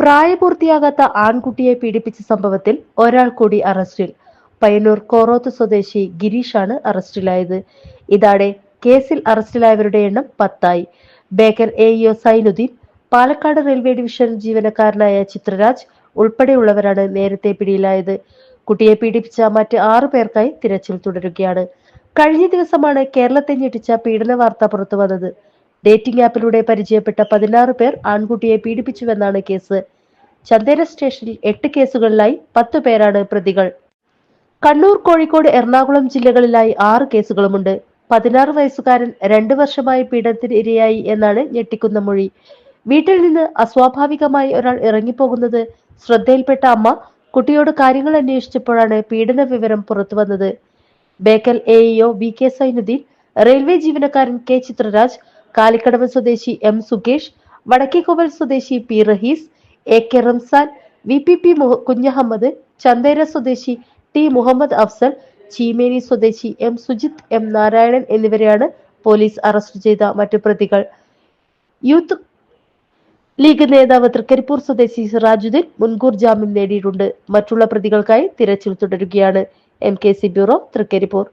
പ്രായപൂർത്തിയാകാത്ത ആൺകുട്ടിയെ പീഡിപ്പിച്ച സംഭവത്തിൽ ഒരാൾ കൂടി അറസ്റ്റിൽ. പയ്യന്നൂർ കോറോത്ത് സ്വദേശി ഗിരീഷാണ് അറസ്റ്റിലായത്. ഇതോടെ കേസിൽ അറസ്റ്റിലായവരുടെ എണ്ണം പത്തായി. Bekal A EO Zainuddin Palakkad railway division ജീവനക്കാരനായ ചിത്രരാജ് ഉൾപ്പെടെയുള്ളവരാണ് നേരത്തെ പിടിയിലായത്. കുട്ടിയെ പീഡിപ്പിച്ച മറ്റ് ആറു പേർക്കായി തിരച്ചിൽ തുടരുകയാണ്. കഴിഞ്ഞ ദിവസമാണ് കേരളത്തെ ഞെട്ടിച്ച പീഡന വാർത്ത പുറത്തു വന്നത് ഡേറ്റിംഗ് ആപ്പിലൂടെ പരിചയപ്പെട്ട പതിനാറ് പേർ ആൺകുട്ടിയെ പീഡിപ്പിച്ചുവെന്നാണ് കേസ്. ചന്ദേര സ്റ്റേഷനിൽ എട്ട് കേസുകളിലായി പത്ത് പേരാണ് പ്രതികൾ. കണ്ണൂർ കോഴിക്കോട് എറണാകുളം ജില്ലകളിലായി ആറ് കേസുകളുമുണ്ട്. പതിനാറ് വയസ്സുകാരൻ രണ്ടു വർഷമായി പീഡനത്തിന് ഇരയായി എന്നാണ് ഞെട്ടിക്കുന്ന മൊഴി. വീട്ടിൽ നിന്ന് അസ്വാഭാവികമായി ഒരാൾ ഇറങ്ങിപ്പോകുന്നത് ശ്രദ്ധയിൽപ്പെട്ട അമ്മ കുട്ടിയോട് കാര്യങ്ങൾ അന്വേഷിച്ചപ്പോഴാണ് പീഡന വിവരം പുറത്തു വന്നത്. Bekal AEO EO V K Zainuddin railway ജീവനക്കാരൻ കെ ചിത്രരാജ് കാലിക്കടവ് സ്വദേശി എം സുകേഷ് വടക്കേക്കോവൽ സ്വദേശി P Rahees A K Ramzan V P P Kunhahammad Chanthera സ്വദേശി ടി മുഹമ്മദ് അഫ്സൽ ചീമേനി സ്വദേശി എം സുജിത് എം നാരായണൻ എന്നിവരെയാണ് പോലീസ് അറസ്റ്റ് ചെയ്ത മറ്റു പ്രതികൾ. യൂത്ത് ലീഗ് നേതാവ് തൃക്കരിപ്പൂർ സ്വദേശി സിറാജുദ്ദീൻ മുൻകൂർ ജാമ്യം നേടിയിട്ടുണ്ട്. മറ്റുള്ള പ്രതികൾക്കായി തിരച്ചിൽ തുടരുകയാണ്. M K C bureau Thrikaripur.